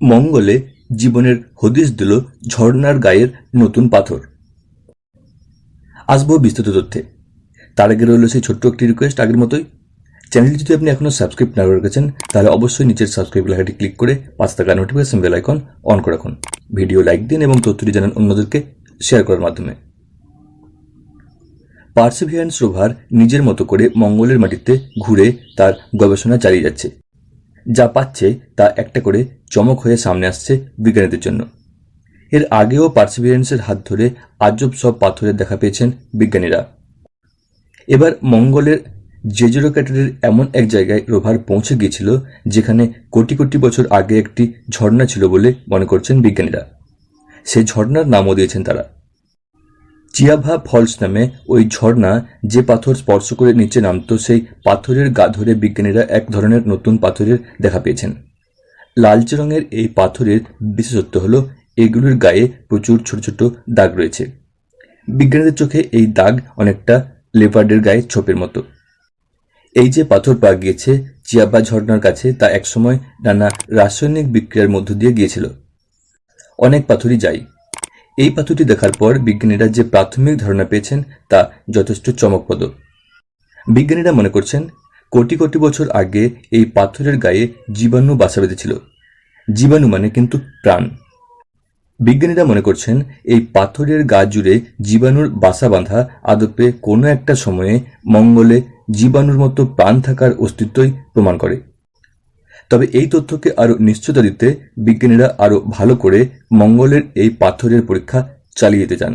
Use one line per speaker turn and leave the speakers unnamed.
মঙ্গলে জীবনের হদিশ দিল ঝর্ণার গায়ের নতুন পাথর। আসব বিস্তৃত তথ্যে। তার আগে রইল সেই ছোট্ট একটি রিকোয়েস্ট আগের মতোই। চ্যানেলটি যদি আপনি এখনও সাবস্ক্রাইব না করে রেখেছেন, তাহলে অবশ্যই নিচের সাবস্ক্রাইব লেখাটি ক্লিক করে পাঁচ টাকা নোটিফিকেশন বেল আইকন অন করে রাখুন। ভিডিও লাইক দিন এবং তথ্যটি জানান অন্যদেরকে শেয়ার করার মাধ্যমে। পার্সিভিয়ান্স রোভার নিজের মতো করে মঙ্গলের মাটিতে ঘুরে তার গবেষণা চালিয়ে যাচ্ছে। যা পাচ্ছে তা একটা করে চমক হয়ে সামনে আসছে বিজ্ঞানীদের জন্য। এর আগেও পার্সিভিয়ান্সের হাত ধরে আজব সব পাথরের দেখা পেয়েছেন বিজ্ঞানীরা। এবার মঙ্গলের জেজেরো ক্যাটারের এমন এক জায়গায় রোভার পৌঁছে গিয়েছিল, যেখানে কোটি কোটি বছর আগে একটি ঝর্ণা ছিল বলে মনে করছেন বিজ্ঞানীরা। সেই ঝর্ণার নামও দিয়েছেন তারা। চিয়াভা ফলস নামে ওই ঝর্ণা যে পাথর স্পর্শ করে নিচে নামতো, সেই পাথরের গা ধরে বিজ্ঞানীরা এক ধরনের নতুন পাথরের দেখা পেয়েছেন। লালচে রঙের এই পাথরের বিশেষত্ব হল, এগুলোর গায়ে প্রচুর ছোট ছোট দাগ রয়েছে। বিজ্ঞানীদের চোখে এই দাগ অনেকটা লেপার্ডের গায়ে ছোপের মতো। এই যে পাথর পাওয়া গিয়েছে চিয়াবা ঝর্ণার কাছে, তা একসময় নানা রাসায়নিক বিক্রিয়ার মধ্য দিয়ে গিয়েছিল। অনেক পাথরই যায়। এই পাথরটি দেখার পর বিজ্ঞানীরা যে প্রাথমিক ধারণা পেয়েছেন তা যথেষ্ট চমকপ্রদ। বিজ্ঞানীরা মনে করছেন, কোটি কোটি বছর আগে এই পাথরের গায়ে জীবাণু বাসা বেঁধেছিল। জীবাণু মানে কিন্তু প্রাণ। বিজ্ঞানীরা মনে করছেন, এই পাথরের গা জুড়ে জীবাণুর বাসা বাঁধা আদপে কোনো একটা সময়ে মঙ্গলে জীবাণুর মতো প্রাণ থাকার অস্তিত্বই প্রমাণ করে। তবে এই তথ্যকে আরও নিশ্চয়তা দিতে বিজ্ঞানীরা আরও ভালো করে মঙ্গলের এই পাথরের পরীক্ষা চালিয়ে যেতে চান।